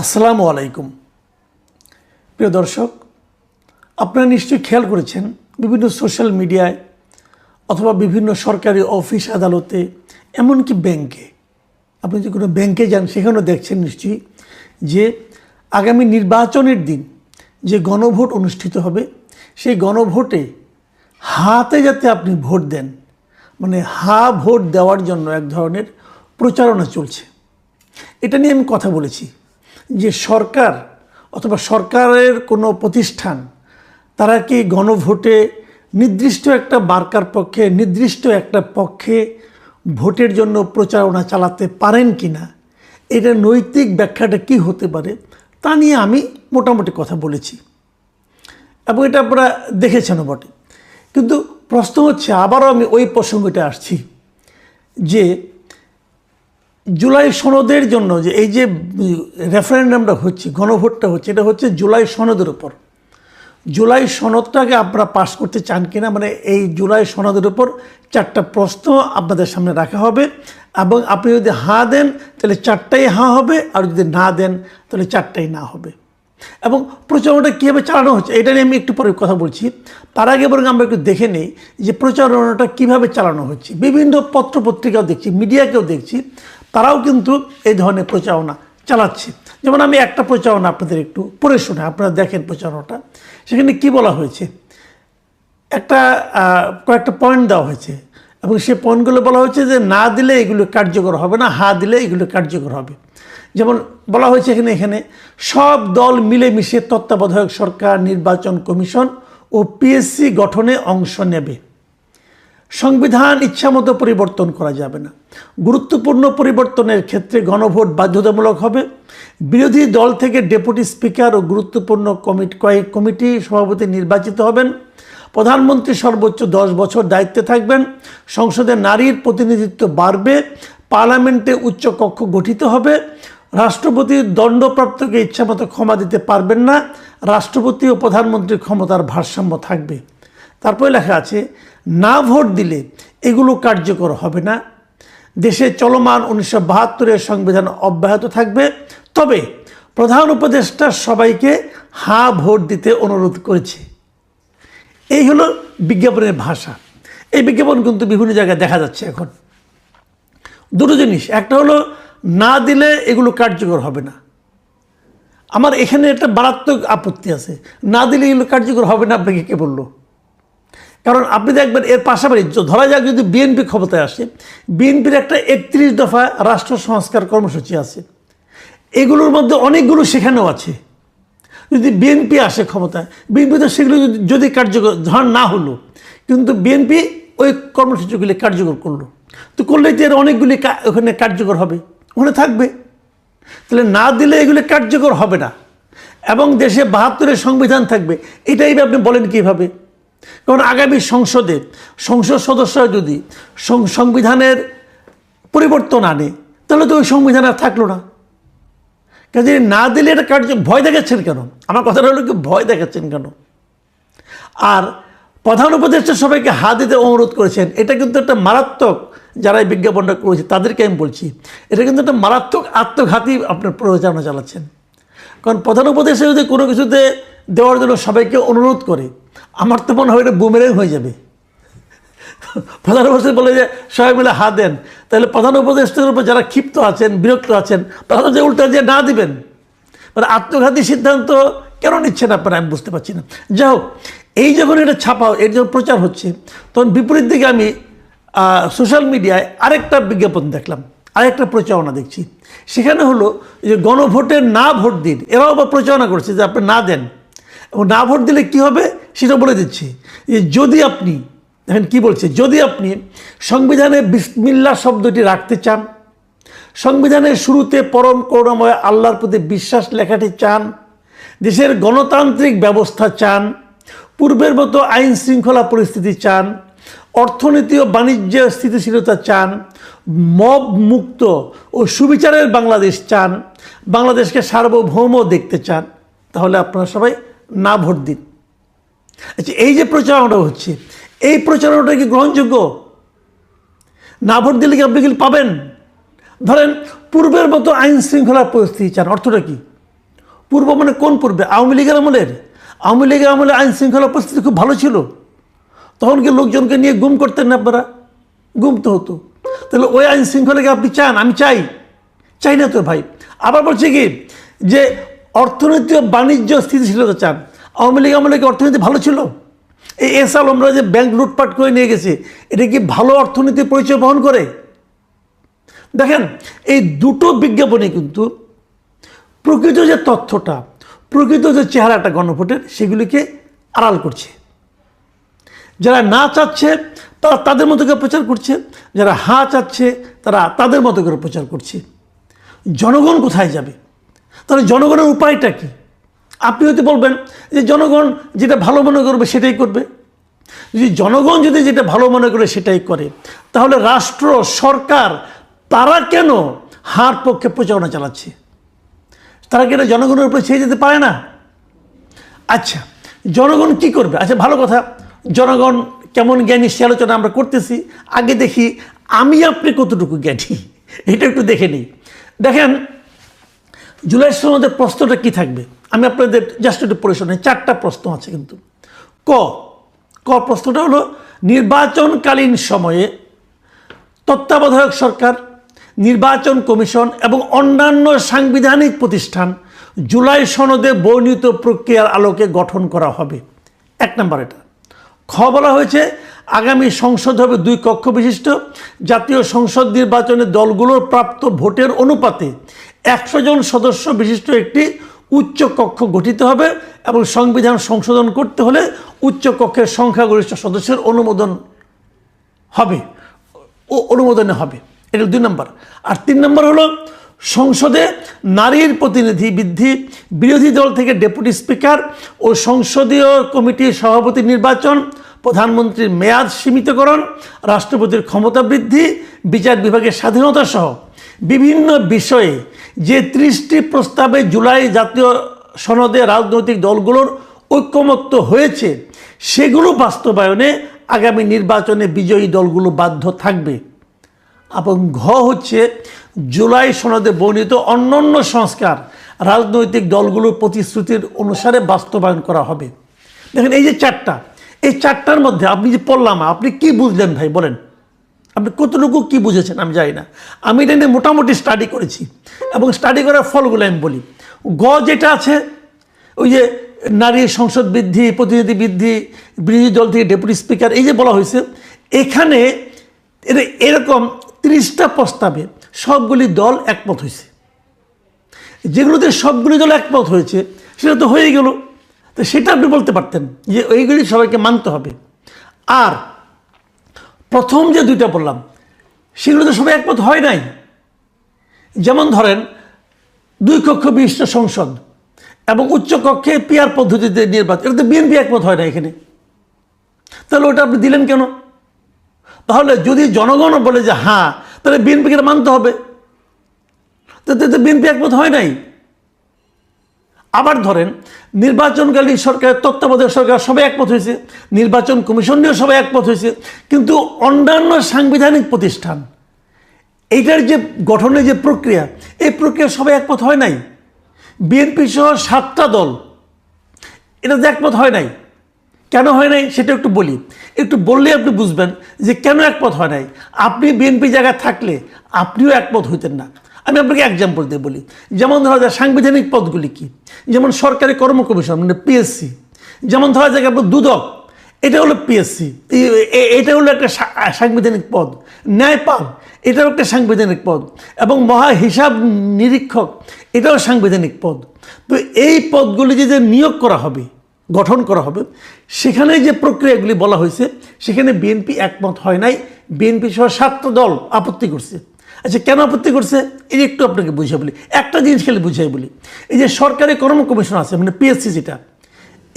আসসালামু আলাইকুম। প্রিয় দর্শক, আপনারা নিশ্চয়ই খেয়াল করেছেন, বিভিন্ন সোশ্যাল মিডিয়ায় অথবা বিভিন্ন সরকারি অফিস আদালতে, এমনকি ব্যাংকে, আপনি যে কোনো ব্যাংকে যান, সেখানেও দেখছেন নিশ্চয়ই যে আগামী নির্বাচনের দিন যে গণভোট অনুষ্ঠিত হবে, সেই গণভোটে হাতে যাতে আপনি ভোট দেন মানে হা ভোট দেওয়ার জন্য এক ধরনের প্রচারণা চলছে। এটা নিয়ে আমি কথা বলেছি। যে সরকার অথবা সরকারের কোনো প্রতিষ্ঠান, তারা কি গণভোটে নির্দিষ্ট একটা মার্কার পক্ষে, নির্দিষ্ট একটা পক্ষে ভোটের জন্য প্রচারণা চালাতে পারেন কি না এটা নৈতিক ব্যাখ্যাটা কি হতে পারে তা নিয়ে আমি মোটামুটি কথা বলেছি। এবং এটা আপনারা দেখেছেনও বটে। কিন্তু প্রশ্ন হচ্ছে, আবারও আমি ওই প্রসঙ্গটা আসছি যে জুলাই সনদের জন্য যে এই যে রেফারেন্ডামটা হচ্ছে, গণভোটটা হচ্ছে, এটা হচ্ছে জুলাই সনদের উপর। জুলাই সনদটাকে আপনারা পাশ করতে চান কিনা মানে এই জুলাই সনদের উপর চারটা প্রশ্ন আপনাদের সামনে রাখা হবে। এবং আপনি যদি হাঁ দেন, তাহলে চারটাই হাঁ হবে, আর যদি না দেন, তাহলে চারটাই না হবে। এবং প্রচারণাটা কীভাবে চালানো হচ্ছে, এটা নিয়ে আমি একটু পরে কথা বলছি। তার আগে বরং আমরা একটু দেখে নেই যে প্রচারণাটা কীভাবে চালানো হচ্ছে। বিভিন্ন পত্রপত্রিকাও দেখছি, মিডিয়াকেও দেখছি। তারাও কিন্তু এই ধরনের প্রচারণা চালাচ্ছে। যেমন আমি একটা প্রচারণা আপনাদের একটু পড়ে শুনে আপনারা দেখেন প্রচারণাটা। সেখানে কি বলা হয়েছে? একটা কয়েকটা পয়েন্ট দেওয়া হয়েছে এবং সেই পয়েন্টগুলো বলা হয়েছে যে না দিলে এগুলো কার্যকর হবে না, হা দিলে এগুলো কার্যকর হবে। যেমন বলা হয়েছে এখানে এখানে সব দল মিলেমিশে তত্ত্বাবধায়ক সরকার, নির্বাচন কমিশন ও পিএসসি গঠনে অংশ নেবে। সংবিধান ইচ্ছামতো পরিবর্তন করা যাবে না। গুরুত্বপূর্ণ পরিবর্তনের ক্ষেত্রে গণভোট বাধ্যতামূলক হবে। বিরোধী দল থেকে ডেপুটি স্পিকার ও গুরুত্বপূর্ণ কমিটি, কয়েক কমিটি সভাপতি নির্বাচিত হবেন। প্রধানমন্ত্রী সর্বোচ্চ দশ বছর দায়িত্বে থাকবেন। সংসদে নারীর প্রতিনিধিত্ব বাড়বে। পার্লামেন্টে উচ্চ কক্ষ গঠিত হবে। রাষ্ট্রপতি দণ্ডপ্রাপ্তকে ইচ্ছামতো ক্ষমা দিতে পারবেন না। রাষ্ট্রপতি ও প্রধানমন্ত্রীর ক্ষমতার ভারসাম্য থাকবে। তারপরে লেখা আছে, না ভোট দিলে এগুলো কার্যকর হবে না। দেশে চলমান উনিশশো বাহাত্তরের সংবিধান অব্যাহত থাকবে। তবে প্রধান উপদেষ্টা সবাইকে হা ভোট দিতে অনুরোধ করেছে। এই হলো বিজ্ঞাপনের ভাষা। এই বিজ্ঞাপন কিন্তু বিভিন্ন জায়গায় দেখা যাচ্ছে এখন। দুটো জিনিস। একটা হলো, না দিলে এগুলো কার্যকর হবে না। আমার এখানে একটা মারাত্মক আপত্তি আছে। না দিলে এগুলো কার্যকর হবে না? আপনাকে কে বলল? কারণ আপনি দেখবেন এর পাশাপাশি ধরা যাক যদি বিএনপি ক্ষমতায় আসে বিএনপির একটা একত্রিশ দফা রাষ্ট্র সংস্কার কর্মসূচি আছে। এগুলোর মধ্যে অনেকগুলো সেখানেও আছে। যদি বিএনপি আসে ক্ষমতায় বিএনপি তো সেগুলো যদি- কার্যকর, ধর না হলো, কিন্তু বিএনপি ওই কর্মসূচিগুলি কার্যকর করল। তো করলেই তো এর অনেকগুলি ওখানে কার্যকর হবে, ওখানে থাকবে। তাহলে না দিলে এগুলি কার্যকর হবে না। এবং দেশে বাহাত্তরের সংবিধান থাকবে, এটাই আপনি বলেন কীভাবে? কারণ আগামী সংসদে সংসদ সদস্যরা যদি সংবিধানের পরিবর্তন আনে, তাহলে তো ওই সংবিধান আর থাকল না। কাজে না দিলে এটা কার্য ভয় দেখাচ্ছেন কেন? আমার কথাটা হলো কি, ভয় দেখাচ্ছেন কেন? আর প্রধান উপদেষ্টা সবাইকে হাত দিতে অনুরোধ করেছেন। এটা কিন্তু একটা মারাত্মক যারা এই বিজ্ঞাপনটা করেছে, তাদেরকে আমি বলছি, এটা কিন্তু একটা মারাত্মক আত্মঘাতী আপনার প্রচারণা চালাচ্ছেন। কারণ প্রধান উপদেষ্টা যদি কোনো কিছুতে দেওয়ার জন্য সবাইকে অনুরোধ করে আমার তো মনে হয় এটা বুমেরেং হয়ে যাবে। প্রধান উপদেষ্টা বলে যে, সবাই মিলে হাত দেন। তাহলে প্রধান উপদেষ্টার উপর যারা ক্ষিপ্ত আছেন, বিরক্ত আছেন, তারা যে উল্টা যে না দিবেন। মানে আত্মঘাতী সিদ্ধান্ত কেন নিচ্ছেন আপনারা আমি বুঝতে পারছি না। যাই হোক, এই যখন এটা ছাপা, এর যখন প্রচার হচ্ছে, তখন বিপরীত দিকে আমি সোশ্যাল মিডিয়ায় আরেকটা বিজ্ঞাপন দেখলাম, আরেকটা প্রচারণা দেখছি। সেখানে হলো যে গণভোটে না ভোট দিন, এরাও আবার প্রচারণা করছে যে আপনি না দেন। এবং না ভোট দিলে কি হবে? সেটা বলে দিচ্ছি। যে যদি আপনি, দেখেন কি বলছে, যদি আপনি সংবিধানে বিসমিল্লা শব্দটি রাখতে চান, সংবিধানের শুরুতে পরম করুণাময় আল্লাহর প্রতি বিশ্বাস লেখাটি চান, দেশের গণতান্ত্রিক ব্যবস্থা চান, পূর্বের মতো আইন শৃঙ্খলা পরিস্থিতি চান, অর্থনীতি ও বাণিজ্য স্থিতিশীলতা চান, মব মুক্ত ও সুবিচারের বাংলাদেশ চান, বাংলাদেশকে সার্বভৌম দেখতে চান, তাহলে আপনারা সবাই না ভোট দিন। আচ্ছা এই যে প্রচারণাটা হচ্ছে, এই প্রচারণাটা কি গ্রহণযোগ্য? না ভোট দিলে কি আপনি কি পাবেন? ধরেন, পূর্বের মতো আইন শৃঙ্খলা পরিস্থিতি চান, অর্থটা কি? পূর্ব মানে কোন পূর্বে? আওয়ামী লীগের আমলের আওয়ামী লীগের আমলে আইন শৃঙ্খলা পরিস্থিতি খুব ভালো ছিল। তখন কি লোকজনকে নিয়ে গুম করতেন না আপনারা? গুম তো হতো। তাহলে ওই আইন শৃঙ্খলাকে আপনি চান? আমি চাই। চাই না তো ভাই। আবার বলছে কি, যে অর্থনৈতিক বাণিজ্য স্থিতিশীলতা চান। আওয়ামী লীগ আমলে কি অর্থনীতি ভালো ছিল? এই এস আলমরা যে ব্যাংক লুটপাট করে নিয়ে গেছে, এটা কি ভালো অর্থনীতির পরিচয় বহন করে? দেখেন, এই দুটো বিজ্ঞাপনে কিন্তু প্রকৃত যে তথ্যটা, প্রকৃত যে চেহারাটা গণভোটের সেগুলিকে আড়াল করছে। যারা না চাচ্ছে, তারা তাদের মতো করে প্রচার করছে। যারা হা চাচ্ছে, তারা তাদের মতো করে প্রচার করছে। জনগণ কোথায় যাবে? তাহলে জনগণের উপায়টা কি? আপনি হয়তো বলবেন যে জনগণ যেটা ভালো মনে করবে সেটাই করবে। যদি জনগণ যদি যেটা ভালো মনে করে সেটাই করে, তাহলে রাষ্ট্র, সরকার তারা কেন হার পক্ষে প্রচারণা চালাচ্ছে? তারা কেন জনগণের উপরে ছেড়ে যেতে পারে না? আচ্ছা জনগণ কি করবে? আচ্ছা ভালো কথা। জনগণ কেমন জ্ঞানী সে আলোচনা আমরা করতেছি। আগে দেখি আমি আপনি কতটুকু জ্ঞানী? এটা একটু দেখে নিই। দেখেন জুলাই সনদের প্রশ্নটা কি থাকবে? আমি আপনাদের জাস্ট একটু শোনাই। চারটা প্রশ্ন আছে কিন্তু। ক ক প্রশ্নটা হলো, নির্বাচনকালীন সময়ে তত্ত্বাবধায়ক সরকার, নির্বাচন কমিশন এবং অন্যান্য সাংবিধানিক প্রতিষ্ঠান জুলাই সনদে বর্ণিত প্রক্রিয়ার আলোকে গঠন করা হবে। এক নম্বর এটা। খ বলা হয়েছে, আগামী সংসদ হবে দুই কক্ষ বিশিষ্ট। জাতীয় সংসদ নির্বাচনে দলগুলোর প্রাপ্ত ভোটের অনুপাতে একশো জন সদস্য বিশিষ্ট একটি উচ্চ কক্ষ গঠিত হবে এবং সংবিধান সংশোধন করতে হলে উচ্চ কক্ষের সংখ্যাগরিষ্ঠ সদস্যের অনুমোদন হবে, ও অনুমোদনে হবে। এটা দুই নম্বর। আর তিন নম্বর হলো, সংসদে নারীর প্রতিনিধি বৃদ্ধি বিরোধী দল থেকে ডেপুটি স্পিকার ও সংসদীয় কমিটির সভাপতি নির্বাচন, প্রধানমন্ত্রীর মেয়াদ সীমিতকরণ, রাষ্ট্রপতির ক্ষমতা বৃদ্ধি, বিচার বিভাগের স্বাধীনতা সহ। বিভিন্ন বিষয়ে যে ত্রিশটি প্রস্তাবে জুলাই জাতীয় সনদে রাজনৈতিক দলগুলোর ঐক্যমত্য হয়েছে, সেগুলো বাস্তবায়নে আগামী নির্বাচনে বিজয়ী দলগুলো বাধ্য থাকবে। এবং ঘ হচ্ছে জুলাই সনদে বর্ণিত অন্যান্য সংস্কার রাজনৈতিক দলগুলোর প্রতিশ্রুতির অনুসারে বাস্তবায়ন করা হবে। দেখেন এই যে চারটা, এই চারটার মধ্যে আপনি যে পড়লাম, আপনি কি বুঝলেন ভাই, বলেন। আপনি কতটুকু কি বুঝেছেন আমি জানি না। আমি এটা নিয়ে মোটামুটি স্টাডি করেছি এবং স্টাডি করার ফলগুলো আমি বলি। গ যেটা আছে, ওই যে নারী সংসদ বৃদ্ধি, প্রতিনিধি বৃদ্ধি, বিরোধী দল থেকে ডেপুটি স্পিকার এই যে বলা হয়েছে, এখানে এর- এরকম তিরিশটা প্রস্তাবে সবগুলি দল একমত হয়েছে। যেগুলোতে সবগুলি দল একমত হয়েছে, সেটা তো হয়ে গেল। তো সেটা আপনি বলতে পারতেন যে ওইগুলি সবাইকে মানতে হবে। আর প্রথম যে দুইটা বললাম, সেগুলো তো সবাই একমত হয় নাই। যেমন ধরেন, দুই কক্ষ বিশিষ্ট সংসদ এবং উচ্চ কক্ষে পিয়ার পদ্ধতিতে নির্বাচন, এটা তো বিএনপি একমত হয় না এখানে। তাহলে ওটা আপনি দিলেন কেন? তাহলে যদি জনগণ বলে যে হ্যাঁ তাহলে বিএনপিকে মানতে হবে। তো বিএনপি একমত হয় নাই। আবার ধরেন, নির্বাচনকালীন সরকার, তত্ত্বাবধায়ক সরকার সবাই একমত হয়েছে, নির্বাচন কমিশন নিয়েও সবাই একমত হয়েছে, কিন্তু অন্যান্য সাংবিধানিক প্রতিষ্ঠান, এইটার যে গঠনের যে প্রক্রিয়া, এই প্রক্রিয়া সবাই একমত হয় নাই। বিএনপি সহ সাতটা দল, এটা একমত হয় নাই। কেন হয় নাই সেটা একটু বলি। একটু বললে আপনি বুঝবেন যে কেন একমত হয় নাই। আপনি বিএনপি জায়গায় থাকলে আপনিও একমত হইতেন না। আমি আপনাকে এক্সাম্পল দিয়ে বলি। যেমন ধরা যায় সাংবিধানিক পদগুলি কি। যেমন সরকারি কর্ম কমিশন মানে পিএসসি যেমন ধরা যায় আপনার দুদক, এটা হলো পিএসসি এটা হলো একটা সাংবিধানিক পদ। ন্যায়পাল, এটাও একটা সাংবিধানিক পদ। এবং মহা হিসাব নিরীক্ষক, এটাও সাংবিধানিক পদ। তো এই পদগুলি যে নিয়োগ করা হবে, গঠন করা হবে, সেখানে যে প্রক্রিয়াগুলি বলা হয়েছে, সেখানে বিএনপি একমত হয় নাই। বিএনপি সহ সাতটা দল আপত্তি করছে। আচ্ছা কেন আপত্তি করছে? এই একটু আপনাকে বুঝিয়ে বলি। একটা জিনিস খেলে বুঝিয়ে বলি। এই যে সরকারি কর্ম কমিশন আছে মানে পিএসসি যেটা,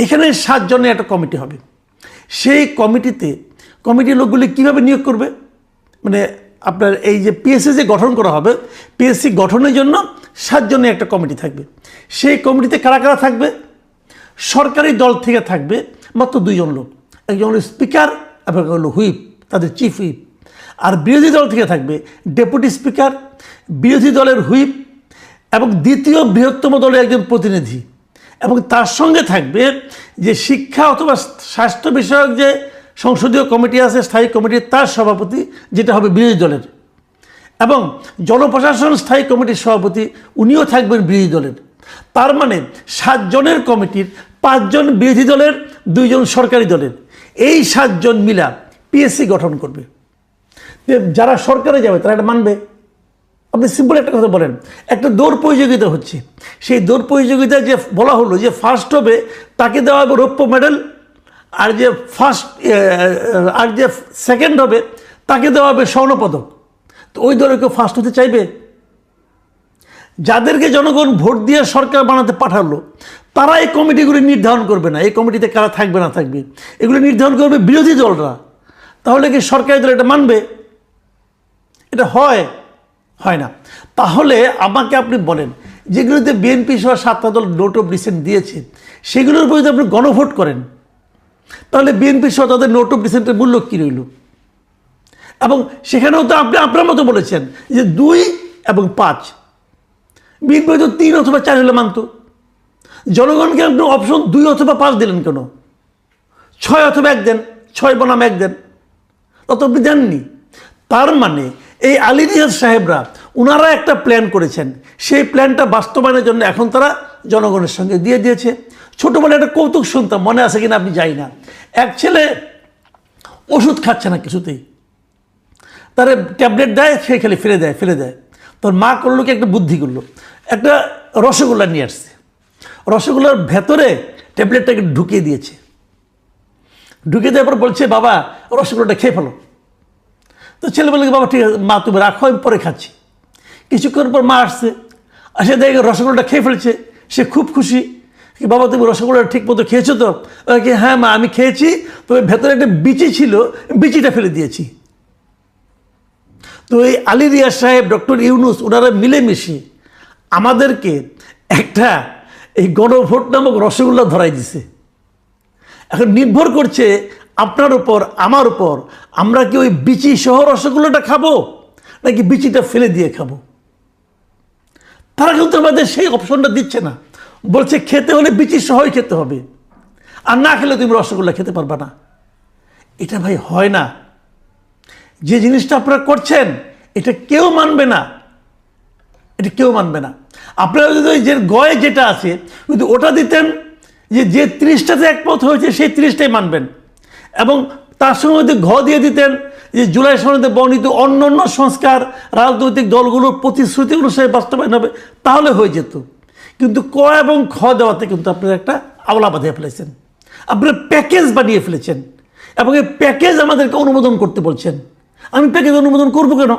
এখানে সাতজনের একটা কমিটি হবে। সেই কমিটিতে, কমিটির লোকগুলি কীভাবে নিয়োগ করবে? মানে আপনার এই যে পিএসসি যে গঠন করা হবে পিএসসি গঠনের জন্য সাতজনের একটা কমিটি থাকবে। সেই কমিটিতে কারা কারা থাকবে? সরকারি দল থেকে থাকবে মাত্র দুইজন লোক। একজন হলো স্পিকার একজন হলো হুইপ, তাদের চিফ হুইপ আর বিরোধী দল থেকে থাকবে ডেপুটি স্পিকার, বিরোধী দলের হুইপ এবং দ্বিতীয় বৃহত্তম দলের একজন প্রতিনিধি। এবং তার সঙ্গে থাকবে যে শিক্ষা অথবা স্বাস্থ্য বিষয়ক যে সংসদীয় কমিটি আছে, স্থায়ী কমিটি তার সভাপতি, যেটা হবে বিরোধী দলের। এবং জনপ্রশাসন স্থায়ী কমিটির সভাপতি, উনিও থাকবেন বিরোধী দলের। তার মানে সাতজনের কমিটির পাঁচজন বিরোধী দলের, দুইজন সরকারি দলের। এই সাতজন মিলা পিএসসি গঠন করবে। যে যারা সরকারে যাবে, তারা এটা মানবে। আপনি সিম্পল একটা কথা বলেন। একটা দৌড় প্রতিযোগিতা হচ্ছে। সেই দৌড় প্রতিযোগিতায় যে বলা হলো, যে ফার্স্ট হবে, তাকে দেওয়া হবে রৌপ্য মেডেল আর যে ফার্স্ট আর যে সেকেন্ড হবে, তাকে দেওয়া হবে স্বর্ণপদক তো ওই দলে কেউ ফার্স্ট হতে চাইবে? যাদেরকে জনগণ ভোট দিয়ে সরকার বানাতে পাঠালো, তারা এই কমিটিগুলি নির্ধারণ করবে না। এই কমিটিতে কারা থাকবে, না থাকবে? এগুলো নির্ধারণ করবে বিরোধী দলরা। তাহলে কি সরকারি দল এটা মানবে? এটা হয় হয় না। তাহলে আমাকে আপনি বলেন, যেগুলোতে বিএনপি সহ সাতটা দল নোট অফ ডিসেন্ট দিয়েছে, সেগুলোর উপর যদি আপনি গণভোট করেন, তাহলে বিএনপি সহ তাদের নোট অফ ডিসেন্টের মূল্য কী রইল? এবং সেখানেও তো আপনি, আপনার মতো বলেছেন যে দুই এবং পাঁচ। বিএনপি হয়তো তিন অথবা চার হলে মানত। জনগণকে আপনি অপশন দুই অথবা পাঁচ দিলেন কেন? ছয় অথবা এক দেন, ছয় বনাম এক দেন। তত আপনি দেননি তার মানে এই আলী রিয়াজ সাহেবরা ওনারা একটা প্ল্যান করেছেন। সেই প্ল্যানটা বাস্তবায়নের জন্য এখন তারা জনগণের সঙ্গে দিয়ে দিয়েছে। ছোটোবেলায় একটা কৌতুক শুনতাম, মনে আছে কিনা আপনি যাই না। এক ছেলে ওষুধ খাচ্ছে না কিছুতেই। তার ট্যাবলেট দেয়, সে খেলে ফেলে দেয় ফেলে দেয়। তোর মা করল কি, একটা বুদ্ধি করল। একটা রসগোল্লা নিয়ে আসছে। রসগোল্লার ভেতরে ট্যাবলেটটাকে ঢুকিয়ে দিয়েছে। ঢুকিয়ে দেওয়ার পর বলছে, বাবা, রসগোল্লাটা খেয়ে ফেলো। তো ছেলে বলে বাবা ঠিক আছে, মা, তুমি রাখো, আমি পরে খাচ্ছি। কিছুক্ষণ পর মা আসছে, আসে দেখে রসগোল্লাটা খেয়ে ফেলছে, সে খুব খুশি। কি, বাবা, তুমি রসগোল্লাটা ঠিক মতো খেয়েছো তো? কি হ্যাঁ মা, আমি খেয়েছি, তবে ভেতরে একটা বিচি ছিল, বিচিটা ফেলে দিয়েছি। তো এই আলী রিয়াজ সাহেব, ডক্টর ইউনুস ওনারা মিলেমিশে আমাদেরকে একটা এই গণভোট নামক রসগোল্লা ধরাই দিছে। এখন নির্ভর করছে আপনার উপর, আমার উপর, আমরা কি ওই বিচি সহ রসগোল্লাটা খাব? নাকি বিচিটা ফেলে দিয়ে খাব? তারা কিন্তু আমাদের সেই অপশনটা দিচ্ছে না। বলছে, খেতে হলে বিচি সহই খেতে হবে। আর না খেলে তুমি রসগোল্লা খেতে পারবা না। এটা ভাই হয় না। যে জিনিসটা আপনারা করছেন, এটা কেউ মানবে না। এটা কেউ মানবে না। আপনারা যদি যে গয়ে যেটা আছে, যদি ওটা দিতেন, যে যে ত্রিশটাতে একমত হয়েছে, সেই ত্রিশটাই মানবেন। এবং তার সঙ্গে যদি ঘ দিয়ে দিতেন যে জুলাই সনদে বর্ণিত অন্য অন্য সংস্কার, রাজনৈতিক দলগুলোর প্রতিশ্রুতি অনুসারে বাস্তবায়ন হবে, তাহলে হয়ে যেত। কিন্তু ক এবং খ দেওয়াতে কিন্তু আপনারা একটা আওলা বাঁধিয়ে ফেলেছেন। আপনারা প্যাকেজ বানিয়ে ফেলেছেন। এবং এই প্যাকেজ আমাদেরকে অনুমোদন করতে বলছেন। আমি প্যাকেজ অনুমোদন করব কেন?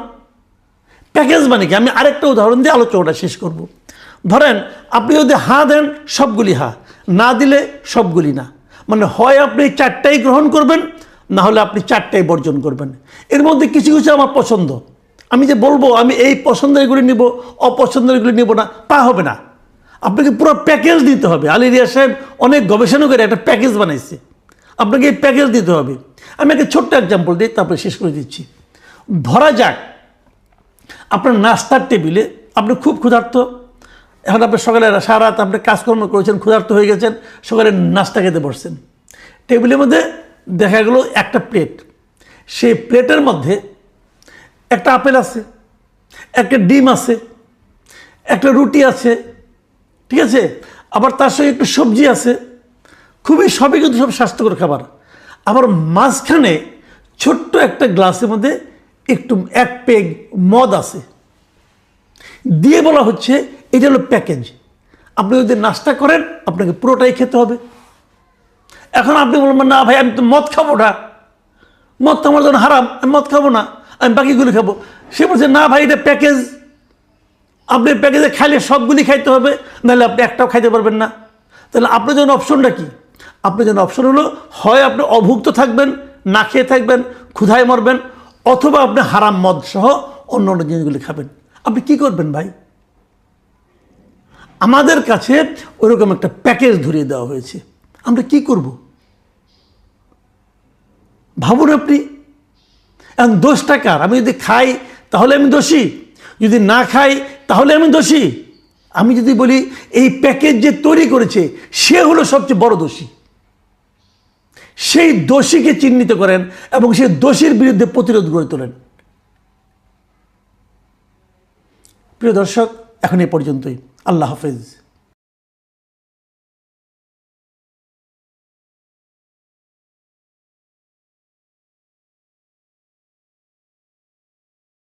প্যাকেজ মানে কি? আমি আরেকটা উদাহরণ দিয়ে আলোচনাটা শেষ করব। ধরেন, আপনি যদি হা দেন, সবগুলি হা। না দিলে সবগুলি না। মানে হয় আপনি চারটাই গ্রহণ করবেন, না হলে আপনি চারটাই বর্জন করবেন। এর মধ্যে কিছু কিছু আমার পছন্দ। আমি যে বলব, আমি এই পছন্দেরগুলি নিব, অপছন্দেরগুলি নিব না, তা হবে না। আপনাকে পুরো প্যাকেজ দিতে হবে। আলী রিয়া সাহেব অনেক গবেষণা করে একটা প্যাকেজ বানাইছে। আপনাকে এই প্যাকেজ দিতে হবে। আমি একটা ছোট্ট এক্সাম্পল দিই তারপরে শেষ করে দিচ্ছি। ধরা যাক, আপনার নাস্তার টেবিলে আপনি খুব ক্ষুধার্ত এখন আপনি সকালে সারা রাত আপনি কাজকর্ম করেছেন, ক্ষুধার্ত হয়ে গেছেন, সকালে নাস্তা খেতে বসছেন। টেবিলের মধ্যে দেখা গেলো একটা প্লেট। সেই প্লেটের মধ্যে একটা আপেল আছে, একটা ডিম আছে, একটা রুটি আছে, ঠিক আছে? আবার তার সঙ্গে একটু সবজি আছে। খুবই সবই কিন্তু সব স্বাস্থ্যকর খাবার। আবার মাঝখানে ছোট্ট একটা গ্লাসের মধ্যে একটু এক পেগ মদ আছে। দিয়ে বলা হচ্ছে এটা হলো প্যাকেজ আপনি যদি নাস্তা করেন, আপনাকে পুরোটাই খেতে হবে। এখন আপনি বলবেন, না ভাই, আমি তো মদ খাব না। মদ তো আমার জন্য হারাম। আমি মদ খাব না। আমি বাকিগুলি খাব। সে বলছে, না ভাই, এটা প্যাকেজ আপনি প্যাকেজে খাইলে সবগুলি খাইতে হবে, নাহলে আপনি একটাও খাইতে পারবেন না। তাহলে আপনার জন্য অপশনটা কি? আপনার জন্য অপশন হলো, হয় আপনি অভুক্ত থাকবেন, না খেয়ে থাকবেন, ক্ষুধায় মরবেন, অথবা আপনি হারাম মদ সহ অন্য অন্য জিনিসগুলি খাবেন। আপনি কি করবেন ভাই? আমাদের কাছে ওরকম একটা প্যাকেজ ধরিয়ে দেওয়া হয়েছে। আমরা কি করব? ভাবুন আপনি। এখন দোষটা কার? আমি যদি খাই, তাহলে আমি দোষী। যদি না খাই, তাহলে আমি দোষী। আমি যদি বলি, এই প্যাকেজ যে তৈরি করেছে, সে হলো সবচেয়ে বড় দোষী। সেই দোষীকে চিহ্নিত করেন এবং সেই দোষীর বিরুদ্ধে প্রতিরোধ গড়ে তোলেন। প্রিয় দর্শক, এখন এ পর্যন্তই। الله حافظ.